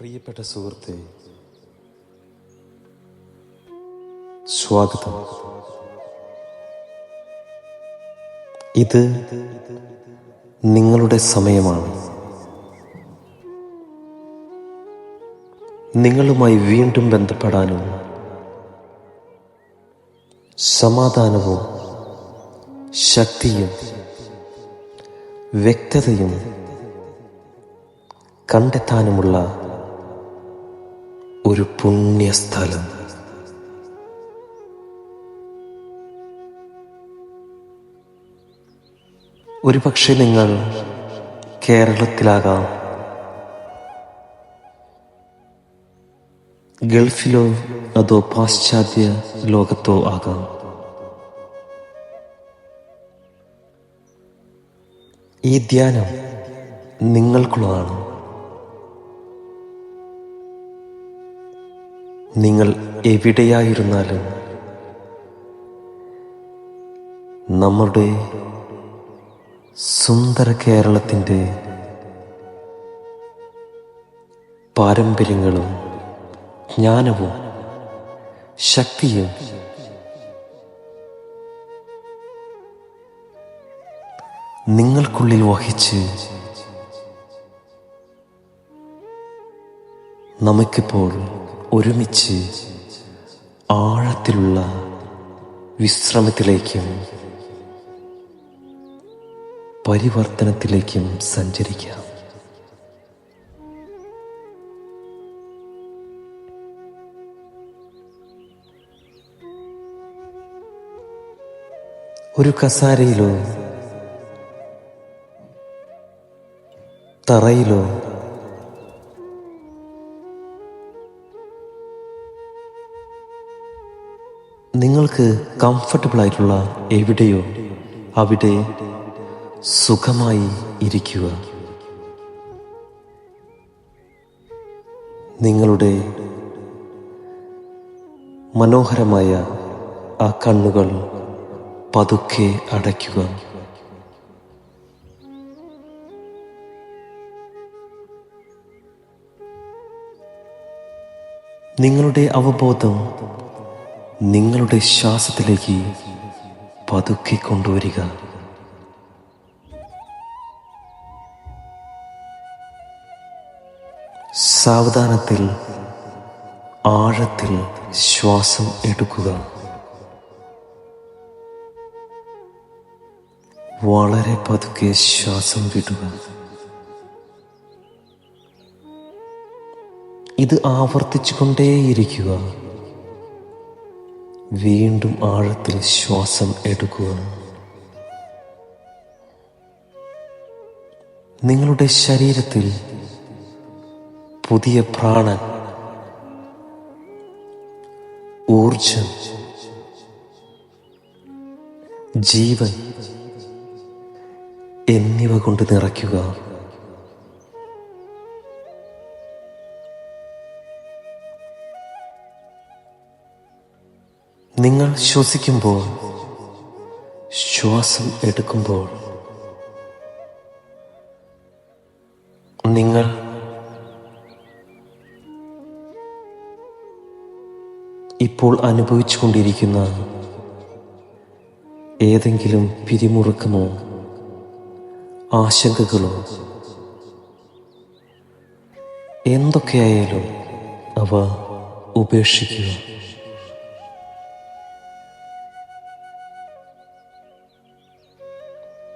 പ്രിയപ്പെട്ട സുഹൃത്തെ സ്വാഗതം. ഇത് നിങ്ങളുടെ സമയമാണ്. നിങ്ങളുമായി വീണ്ടും ബന്ധപ്പെടാനും സമാധാനവും ശക്തിയും വ്യക്തതയും കണ്ടെത്താനുമുള്ള ഒരു പുണ്യസ്ഥലം. ഒരുപക്ഷെ നിങ്ങൾ കേരളത്തിലാകാം. ഗൾഫിലോ അതോ പാശ്ചാത്യ ലോകത്തോ ആകാം. ഈ ധ്യാനം നിങ്ങൾക്കുള്ളതാണ്. നിങ്ങൾ എവിടെയായിരുന്നാലും നമ്മുടെ സുന്ദര കേരളത്തിന്റെ പാരമ്പര്യങ്ങളും ജ്ഞാനവും ശക്തിയും നിങ്ങൾക്കുള്ളിൽ വഹിച്ച് നമുക്കിപ്പോൾ ഒരുമിച്ച് ആഴത്തിലുള്ള വിശ്രമത്തിലേക്കും പരിവർത്തനത്തിലേക്കും സഞ്ചരിക്കാം. ഒരു കസാരയിലോ തറയിലോ നിങ്ങൾക്ക് കംഫർട്ടബിൾ ആയിട്ടുള്ള എവിടെയോ അവിടെ സുഖമായി ഇരിക്കുക. നിങ്ങളുടെ മനോഹരമായ ആ കണ്ണുകൾ പതുക്കെ അടയ്ക്കുക. നിങ്ങളുടെ അവബോധം നിങ്ങളുടെ ശ്വാസത്തിലേക്ക് പതുക്കെ കൊണ്ടുവരിക. സാവധാനത്തിൽ ആഴത്തിൽ ശ്വാസം എടുക്കുക. വളരെ പതുക്കെ ശ്വാസം വിടുക. ഇത് ആവർത്തിച്ചു കൊണ്ടേയിരിക്കുക വീണ്ടും ആഴത്തിൽ ശ്വാസം എടുക്കുക. നിങ്ങളുടെ ശരീരത്തിൽ പുതിയ പ്രാണൻ ഊർജം ജീവൻ എന്നിവ കൊണ്ട് നിറയ്ക്കുക. നിങ്ങൾ ശ്വസിക്കുമ്പോൾ ശ്വാസം എടുക്കുമ്പോൾ നിങ്ങൾ ഇപ്പോൾ അനുഭവിച്ചുകൊണ്ടിരിക്കുന്ന ഏതെങ്കിലും പിരിമുറുക്കമോ ആശങ്കകളോ എന്തൊക്കെയായാലും അവ ഉപേക്ഷിക്കുക.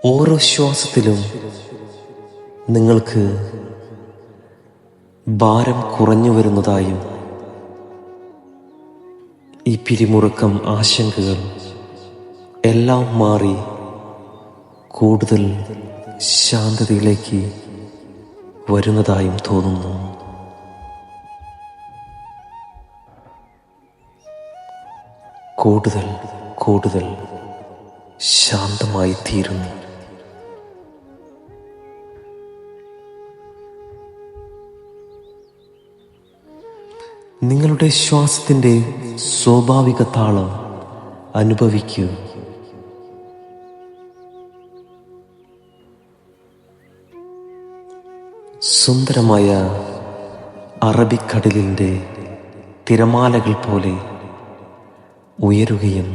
ഓരോ ശ്വാസത്തിലും നിങ്ങൾക്ക് ഭാരം കുറഞ്ഞു വരുന്നതായും ഈ പിരിമുറുക്കം ആശങ്കകൾ എല്ലാം മാറി കൂടുതൽ ശാന്തതയിലേക്ക് വരുന്നതായും തോന്നുന്നു. കൂടുതൽ കൂടുതൽ ശാന്തമായി തീരുന്നു നിങ്ങളുടെ ശ്വാസത്തിന്റെ സ്വാഭാവിക താളം അനുഭവിക്കൂ. സുന്ദരമായ അറബിക്കടലിന്റെ തിരമാലകൾ പോലെ ഉയരുകയും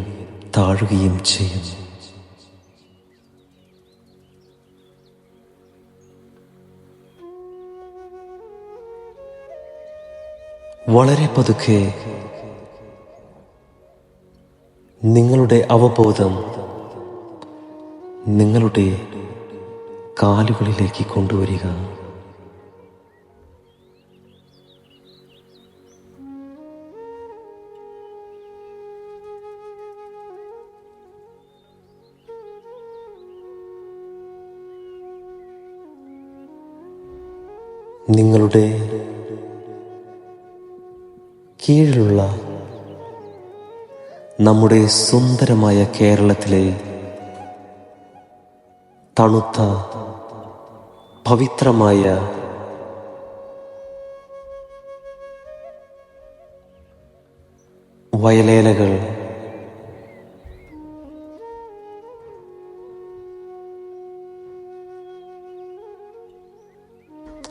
താഴുകയും ചെയ്യും. വളരെ പതുക്കെ നിങ്ങളുടെ അവബോധം നിങ്ങളുടെ കാലുകളിലേക്ക് കൊണ്ടുവരിക. നിങ്ങളുടെ കീഴിലുള്ള നമ്മുടെ സുന്ദരമായ കേരളത്തിലെ തണുത്ത പവിത്രമായ വയലേലകൾ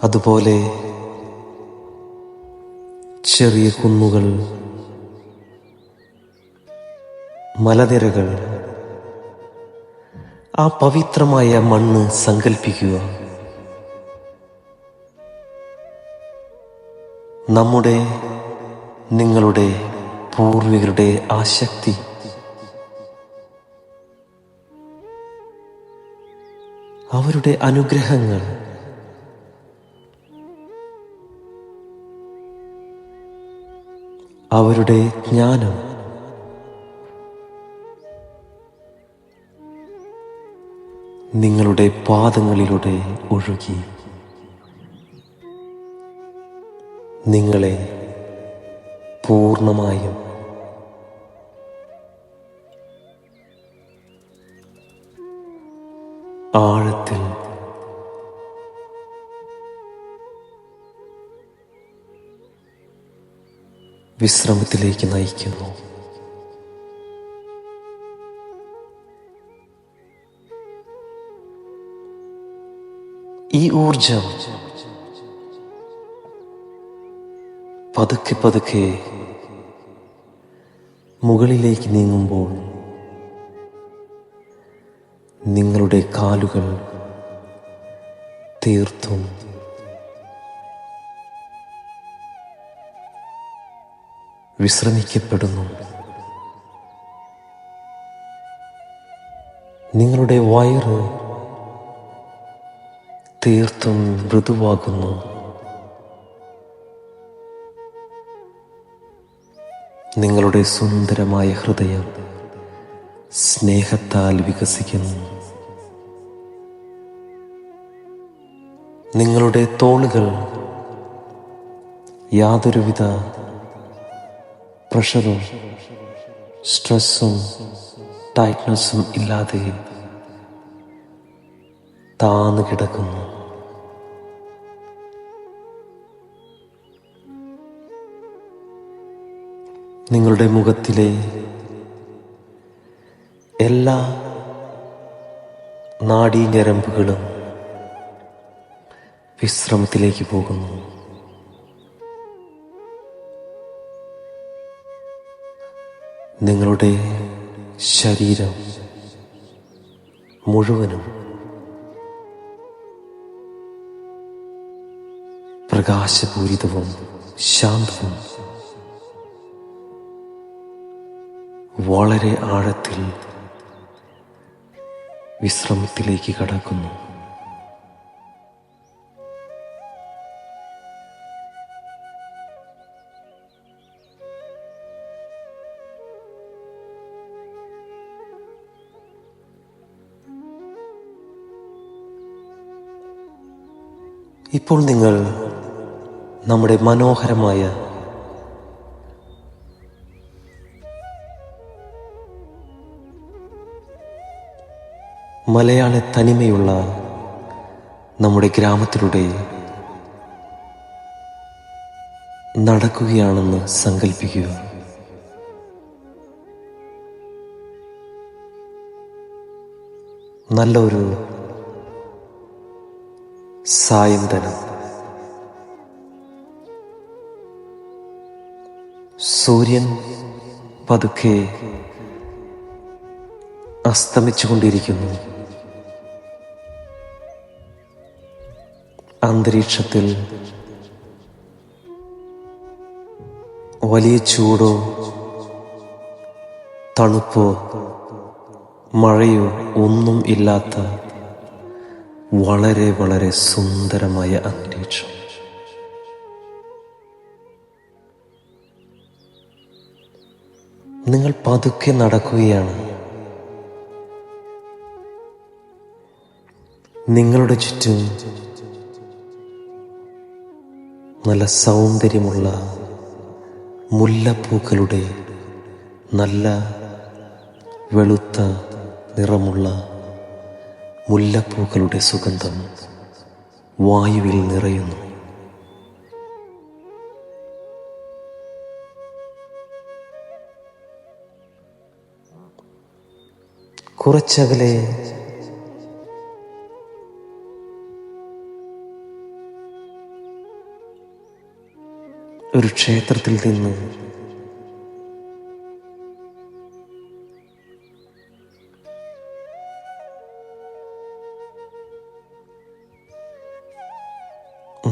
അതുപോലെ ചെറിയ കുന്നുകൾ മലനിരകൾ. ആ പവിത്രമായ മണ്ണ് സങ്കൽപ്പിക്കുക. നമ്മുടെ നിങ്ങളുടെ പൂർവികരുടെ ആ ശക്തി അവരുടെ അനുഗ്രഹങ്ങൾ. അവരുടെ ജ്ഞാനം. നിങ്ങളുടെ പാദങ്ങളിലൂടെ ഒഴുകി. നിങ്ങളെ പൂർണമായും വിശ്രമത്തിലേക്ക് നയിക്കുന്നു. ഈ ഊർജം പതുക്കെ പതുക്കെ മുകളിലേക്ക് നീങ്ങുമ്പോൾ നിങ്ങളുടെ കാലുകൾ തീർത്തും വിശ്രമിക്കപ്പെടുന്നു. നിങ്ങളുടെ വയറ് തീർത്തും മൃദുവാകുന്നു. നിങ്ങളുടെ സുന്ദരമായ ഹൃദയം സ്നേഹത്താൽ വികസിക്കുന്നു. നിങ്ങളുടെ തോളുകൾ യാതൊരുവിധ പ്രഷറും സ്ട്രെസ്സും ടൈറ്റ്നസ്സും ഇല്ലാതെ താന്നു കിടക്കുന്നു. നിങ്ങളുടെ മുഖത്തിലെ എല്ലാ നാഡീഞരമ്പുകളും വിശ്രമത്തിലേക്ക് പോകുന്നു. നിങ്ങളുടെ ശരീരം മുഴുവനും പ്രകാശപൂരിതവും ശാന്തവും വളരെ ആഴത്തിൽ വിശ്രമത്തിലേക്ക് കടക്കുന്നു. ഇപ്പോൾ നിങ്ങൾ നമ്മുടെ മനോഹരമായ മലയാള തനിമയുള്ള നമ്മുടെ ഗ്രാമത്തിലൂടെ നടക്കുകയാണെന്ന് സങ്കല്പിക്കുക നല്ലൊരു സായന്തനം. സൂര്യൻ പതുക്കെ അസ്തമിച്ചുകൊണ്ടിരിക്കുന്നു. അന്തരീക്ഷത്തിൽ വലിയ ചൂടോ തണുപ്പോ മഴയോ ഒന്നും ഇല്ലാത്ത വളരെ വളരെ സുന്ദരമായ അന്തരീക്ഷം. നിങ്ങൾ പതുക്കെ നടക്കുകയാണ്. നിങ്ങളുടെ ചുറ്റും നല്ല സൗന്ദര്യമുള്ള മുല്ലപ്പൂക്കളുടെ നല്ല വെളുത്ത നിറമുള്ള മുല്ലപ്പൂക്കളുടെ സുഗന്ധം വായുവിൽ നിറയുന്നു. കുറച്ചകലെ ഒരു ക്ഷേത്രത്തിൽ നിന്ന്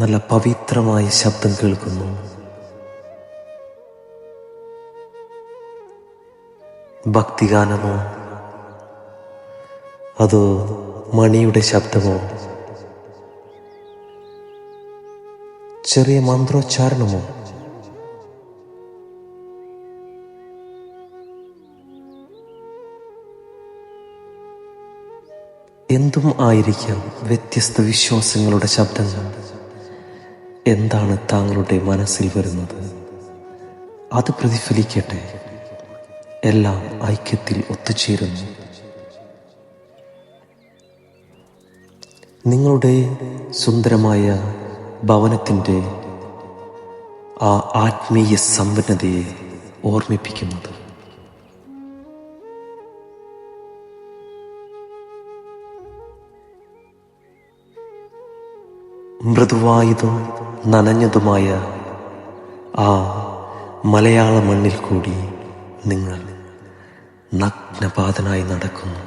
നല്ല പവിത്രമായ ശബ്ദം കേൾക്കുന്നു. ഭക്തിഗാനമോ? അതോ മണിയുടെ ശബ്ദമോ? ചെറിയ മന്ത്രോച്ചാരണമോ? എന്തും ആയിരിക്കാം വ്യത്യസ്ത വിശ്വാസങ്ങളുടെ ശബ്ദങ്ങൾ. എന്താണ് താങ്കളുടെ മനസ്സിൽ വരുന്നത്? അത് പ്രതിഫലിക്കട്ടെ. എല്ലാം ഐക്യത്തിൽ ഒത്തുചേരുന്നു. നിങ്ങളുടെ സുന്ദരമായ ഭവനത്തിന്റെ ആ ആത്മീയ സമ്പന്നതയെ ഓർമ്മിപ്പിക്കുന്നത്. മൃദുവായതും നനഞ്ഞതുമായ ആ മലയാള മണ്ണിൽ കൂടി നിങ്ങൾ നഗ്നപാതനായി നടക്കുന്നു.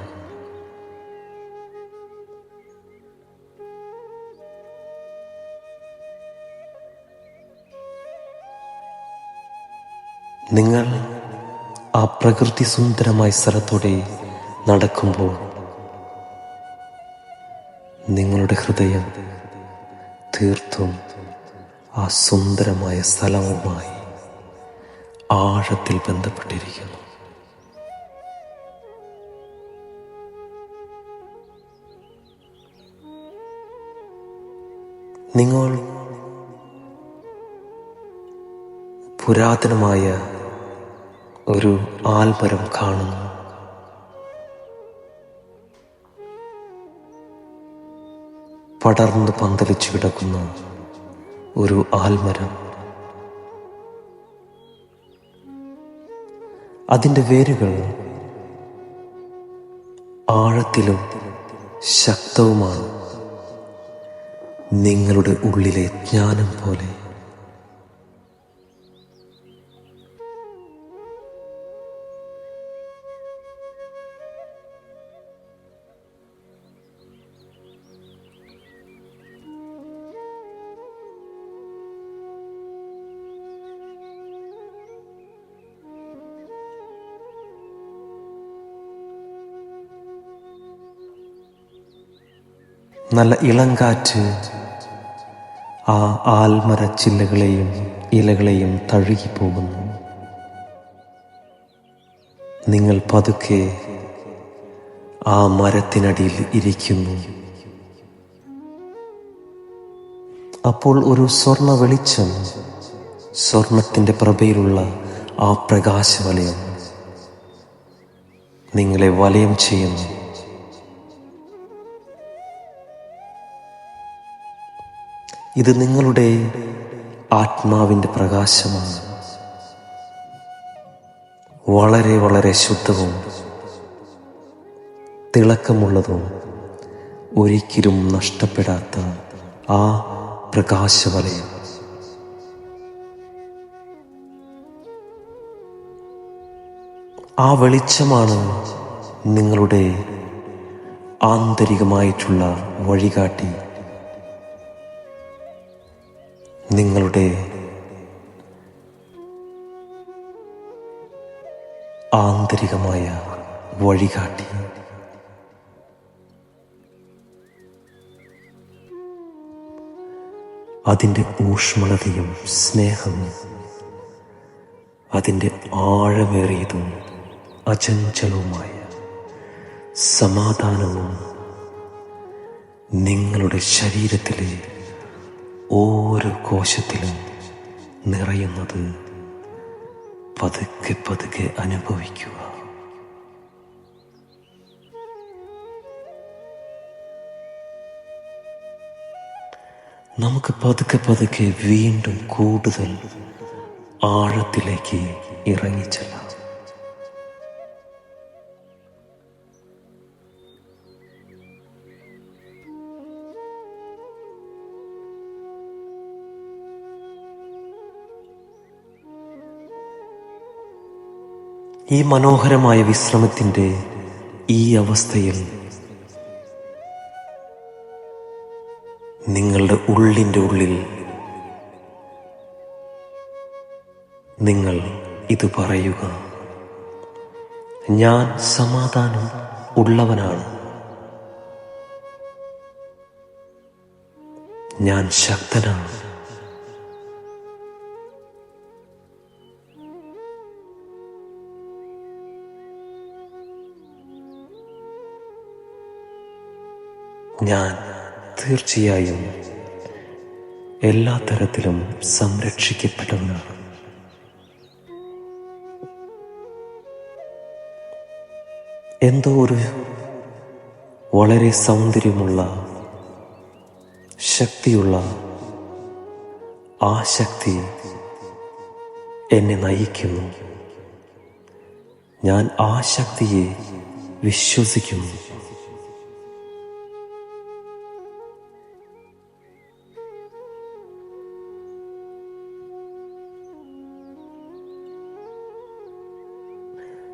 നിങ്ങൾ ആ പ്രകൃതി സുന്ദരമായ സ്ഥലത്തൂടെ നടക്കുമ്പോൾ നിങ്ങളുടെ ഹൃദയം തീർത്തും ആ സുന്ദരമായ സ്ഥലവുമായി ആഴത്തിൽ ബന്ധപ്പെട്ടിരിക്കുന്നു. നിങ്ങൾ പുരാതനമായ ഒരു ആൽപരം കാണുന്നു. പടർന്നു പന്തലിച്ചു കിടക്കുന്ന. ഒരു ആൽമരം. അതിന്റെ വേരുകൾ ആഴത്തിലും ശക്തവുമാണ്. നിങ്ങളുടെ ഉള്ളിലെ ജ്ഞാനം പോലെ നല്ല ഇളങ്കാറ്റ് ആ ആൽമരച്ചില്ലകളെയും ഇലകളെയും തഴുകിപ്പോകുന്നു. നിങ്ങൾ പതുക്കെ ആ മരത്തിനടിയിൽ ഇരിക്കുന്നു. അപ്പോൾ ഒരു സ്വർണ വെളിച്ചം സ്വർണത്തിന്റെ പ്രഭയിലുള്ള ആ പ്രകാശവലയം നിങ്ങളെ വലയം ചെയ്യുന്നു. ഇത് നിങ്ങളുടെ ആത്മാവിന്റെ പ്രകാശമാണ്. വളരെ വളരെ ശുദ്ധവും തിളക്കമുള്ളതും ഒരിക്കലും നഷ്ടപ്പെടാത്ത ആ പ്രകാശവലയം. ആ വെളിച്ചമാണ് നിങ്ങളുടെ ആന്തരികമായിട്ടുള്ള വഴികാട്ടി. നിങ്ങളുടെ ആന്തരികമായ വഴികാട്ടി. അതിന്റെ ഊഷ്മളതയും സ്നേഹവും അതിന്റെ ആഴമേറിയതും അചഞ്ചലവുമായ സമാധാനവും നിങ്ങളുടെ ശരീരത്തിലെ ഓരോ കോശത്തിലും നിറയുന്നത് പതുക്കെ പതുക്കെ അനുഭവിക്കുക. നമുക്ക് പതുക്കെ പതുക്കെ വീണ്ടും കൂടുതൽ ആഴത്തിലേക്ക് ഇറങ്ങിച്ചെല്ലാം. ഈ മനോഹരമായ വിശ്രമത്തിന്റെ ഈ അവസ്ഥയിൽ നിങ്ങളുടെ ഉള്ളിന്റെ ഉള്ളിൽ നിങ്ങൾ ഇത് പറയുക. ഞാൻ സമാധാനം ഉള്ളവനാണ്. ഞാൻ ശക്തനാണ്. ഞാൻ തീർച്ചയായും എല്ലാ തരത്തിലും സംരക്ഷിക്കപ്പെട്ടവനാണ് എന്തോ ഒരു വളരെ സൗന്ദര്യമുള്ള ശക്തിയുള്ള ആ ശക്തി എന്നെ നയിക്കുന്നു. ഞാൻ ആ ശക്തിയെ വിശ്വസിക്കുന്നു.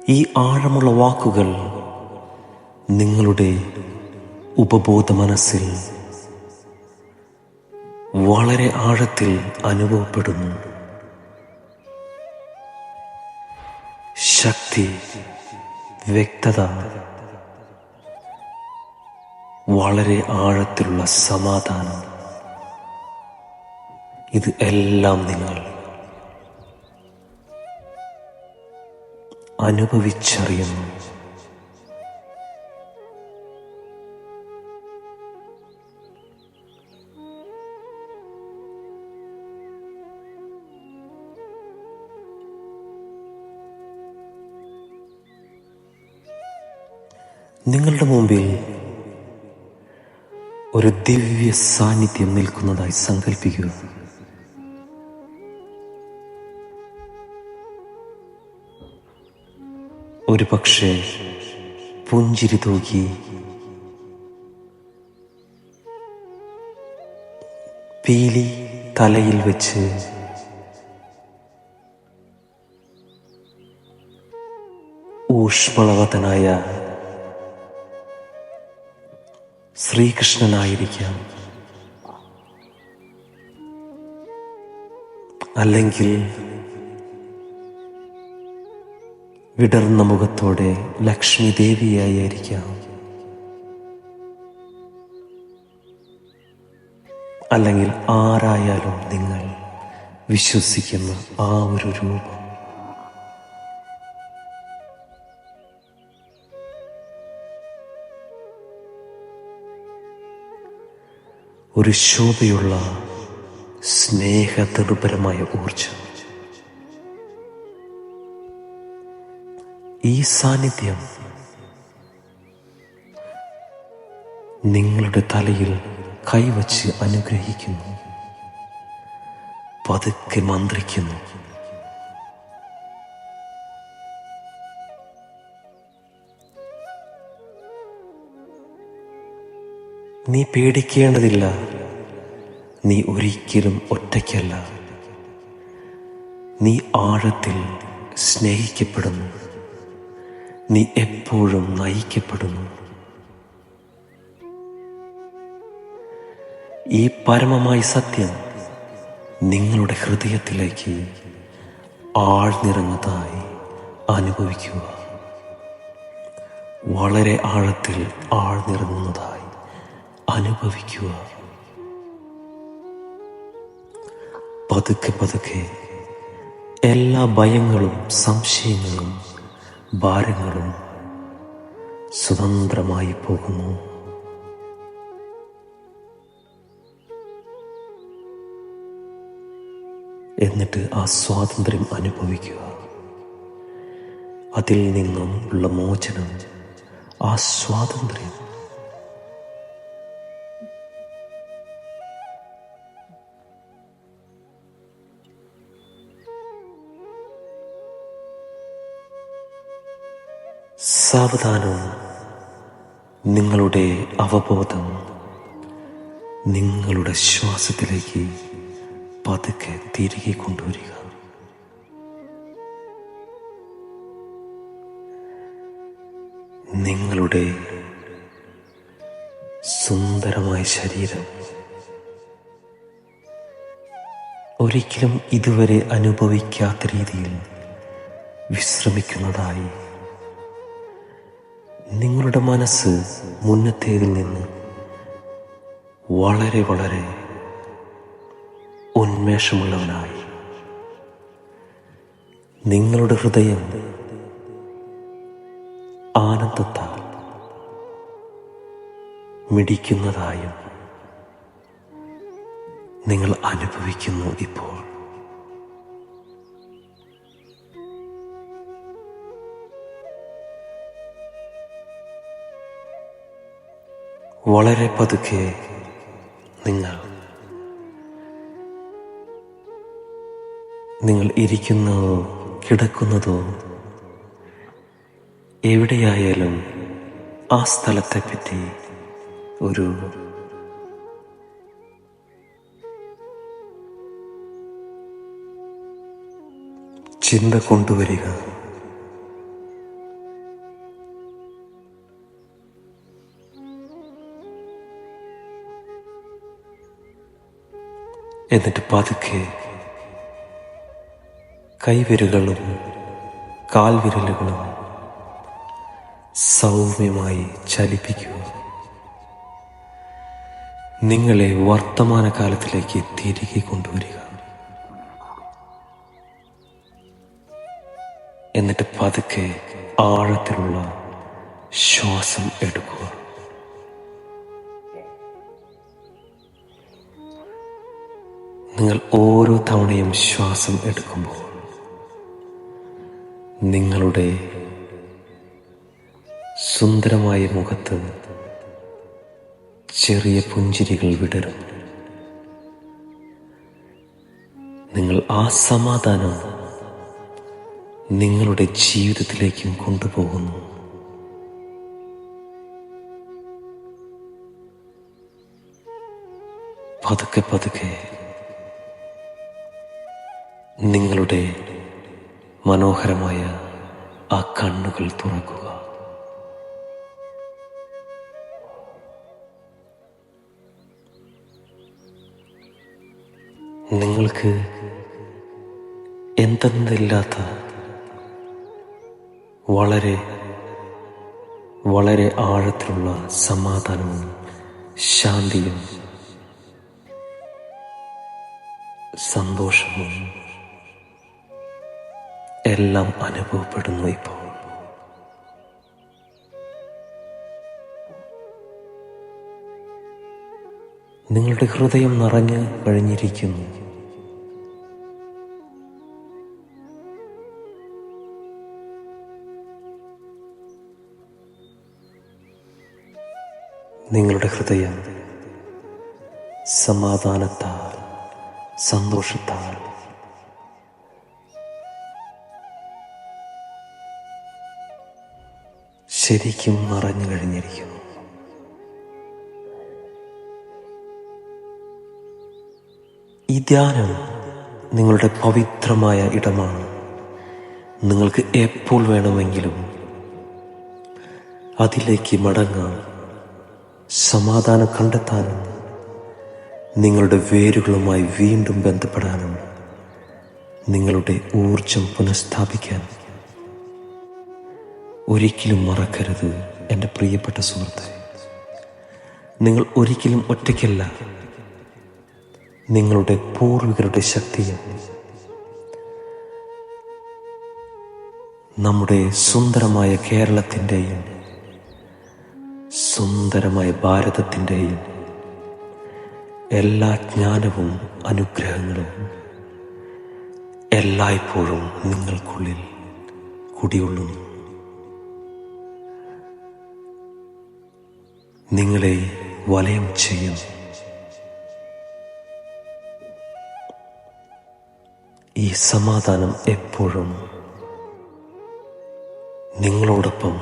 ഈ ആഴമുള്ള വാക്കുകൾ നിങ്ങളുടെ ഉപബോധ മനസ്സിൽ വളരെ ആഴത്തിൽ അനുഭവപ്പെടുന്നു. ശക്തി വ്യക്തത വളരെ ആഴത്തിലുള്ള സമാധാനം. ഇത് എല്ലാം നിങ്ങൾ അനുഭവിച്ചറിയുന്നു. നിങ്ങളുടെ മുമ്പിൽ ഒരു ദിവ്യ സാന്നിധ്യം നിൽക്കുന്നതായി സങ്കല്പിക്കുക പക്ഷേ പുഞ്ചിരി തൂക്കി പീലി തലയിൽ വെച്ച് ഊഷ്മളവതനായ ശ്രീകൃഷ്ണനായിരിക്കാം. അല്ലെങ്കിൽ വിടർന്ന മുഖത്തോടെ ലക്ഷ്മി ദേവിയായിരിക്കാം അല്ലെങ്കിൽ ആരായാലും നിങ്ങൾ വിശ്വസിക്കുന്ന ആ ഒരു രൂപം. ഒരു ശോഭയുള്ള സ്നേഹനിർഭരമായ ഊർജം ഈ സാന്നിധ്യം നിങ്ങളുടെ തലയിൽ കൈവച്ച് അനുഗ്രഹിക്കുന്നു. പതുക്കെ മന്ത്രിക്കുന്നു. നീ പേടിക്കേണ്ടതില്ല. നീ ഒരിക്കലും ഒറ്റയ്ക്കല്ല. നീ ആഴത്തിൽ സ്നേഹിക്കപ്പെടുന്നു. നീ എപ്പോഴും നയിക്കപ്പെടുന്നു. ഈ പരമമായ സത്യം നിങ്ങളുടെ ഹൃദയത്തിലേക്ക് ആഴ്ന്നിറങ്ങുന്നതായി അനുഭവിക്കുക. വളരെ ആഴത്തിൽ ആഴ്ന്നിറങ്ങുന്നതായി അനുഭവിക്കുക. പതുക്കെ പതുക്കെ എല്ലാ ഭയങ്ങളും സംശയങ്ങളും ഭാരങ്ങളും സ്വതന്ത്രമായി പോകുന്നു. എന്നിട്ട് ആ സ്വാതന്ത്ര്യം അനുഭവിക്കുക. അതിൽ നിന്നും ഉള്ള മോചനം ആ സ്വാതന്ത്ര്യം സാവധാനം നിങ്ങളുടെ അവബോധം നിങ്ങളുടെ ശ്വാസത്തിലേക്ക് പതുക്കെ തിരികെ കൊണ്ടുവരിക. നിങ്ങളുടെ സുന്ദരമായ ശരീരം ഒരിക്കലും ഇതുവരെ അനുഭവിക്കാത്ത രീതിയിൽ വിശ്രമിക്കുന്നതായി നിങ്ങളുടെ മനസ്സ് മുന്നത്തേതിൽ നിന്ന് വളരെ വളരെ ഉന്മേഷമുള്ളവനായി. നിങ്ങളുടെ ഹൃദയം ആനന്ദത്താൽ മിടിക്കുന്നതായും നിങ്ങൾ അനുഭവിക്കുന്നു ഇപ്പോൾ. വളരെ പതുക്കെ നിങ്ങൾ നിങ്ങൾ ഇരിക്കുന്നതോ കിടക്കുന്നതോ എവിടെയായാലും ആ സ്ഥലത്തെ സ്ഥലത്തെപ്പറ്റി ഒരു ചിന്ത കൊണ്ടുവരിക. എന്നിട്ട് പതുക്കെ കൈവിരലുകളും കാൽവിരലുകളും സൗമ്യമായി ചലിപ്പിക്കുക. നിങ്ങളെ വർത്തമാനകാലത്തിലേക്ക് തിരികെ കൊണ്ടുവരിക. എന്നിട്ട് പതുക്കെ ആഴത്തിലുള്ള ശ്വാസം എടുക്കുക. നിങ്ങൾ ഓരോ തവണയും ശ്വാസം എടുക്കുമ്പോൾ നിങ്ങളുടെ സുന്ദരമായ മുഖത്ത് ചെറിയ പുഞ്ചിരികൾ വിടരും. നിങ്ങൾ ആ സമാധാനം നിങ്ങളുടെ ജീവിതത്തിലേക്കും കൊണ്ടുപോകുന്നു. പതുക്കെ പതുക്കെ നിങ്ങളുടെ മനോഹരമായ ആ കണ്ണുകൾ തുറക്കുക. നിങ്ങൾക്ക് എന്തെന്നില്ലാത്ത വളരെ വളരെ ആഴത്തിലുള്ള സമാധാനവും ശാന്തിയും സന്തോഷവും എല്ലാം അനുഭവപ്പെടുന്നു ഇപ്പോൾ. നിങ്ങളുടെ ഹൃദയം നിറഞ്ഞു കഴിഞ്ഞിരിക്കുന്നു. നിങ്ങളുടെ ഹൃദയം സമാധാനത്താൽ സന്തോഷത്താൽ ശരിക്കും നിറഞ്ഞു കഴിഞ്ഞിരിക്കുന്നു. ഈ ധ്യാനം നിങ്ങളുടെ പവിത്രമായ ഇടമാണ്. നിങ്ങൾക്ക് എപ്പോൾ വേണമെങ്കിലും അതിലേക്ക് മടങ്ങാൻ സമാധാനം കണ്ടെത്താനും നിങ്ങളുടെ വേരുകളുമായി വീണ്ടും ബന്ധപ്പെടാനും നിങ്ങളുടെ ഊർജം പുനഃസ്ഥാപിക്കാൻ ഒരിക്കലും മറക്കരുത് എന്റെ പ്രിയപ്പെട്ട സുഹൃത്തെ. നിങ്ങൾ ഒരിക്കലും ഒറ്റയ്ക്കല്ല. നിങ്ങളുടെ പൂർവികരുടെ ശക്തിയും നമ്മുടെ സുന്ദരമായ കേരളത്തിന്റെയും സുന്ദരമായ ഭാരതത്തിന്റെയും എല്ലാ ജ്ഞാനവും അനുഗ്രഹങ്ങളും എല്ലായ്പ്പോഴും നിങ്ങൾക്കുള്ളിൽ കുടികൊള്ളുന്നു. നിങ്ങളെ വലയം ചെയ്യും. ഈ സമാധാനം എപ്പോഴും നിങ്ങളോടൊപ്പം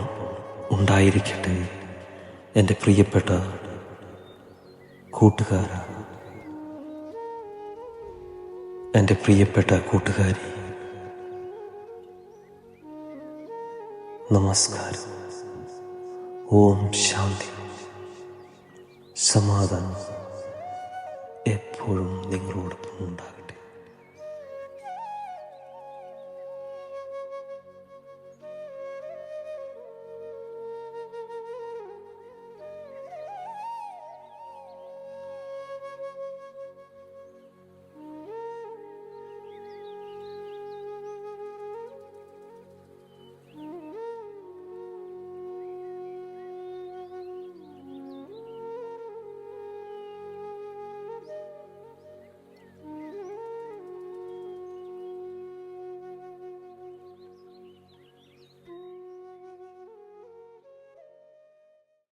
ഉണ്ടായിരിക്കട്ടെ എന്റെ പ്രിയപ്പെട്ട കൂട്ടുകാര. എന്റെ പ്രിയപ്പെട്ട കൂട്ടുകാരി നമസ്കാരം. ഓം ശാന്തി. സമാധാനം എപ്പോഴും നിങ്ങളോടൊപ്പം ഉണ്ടാകട്ടെ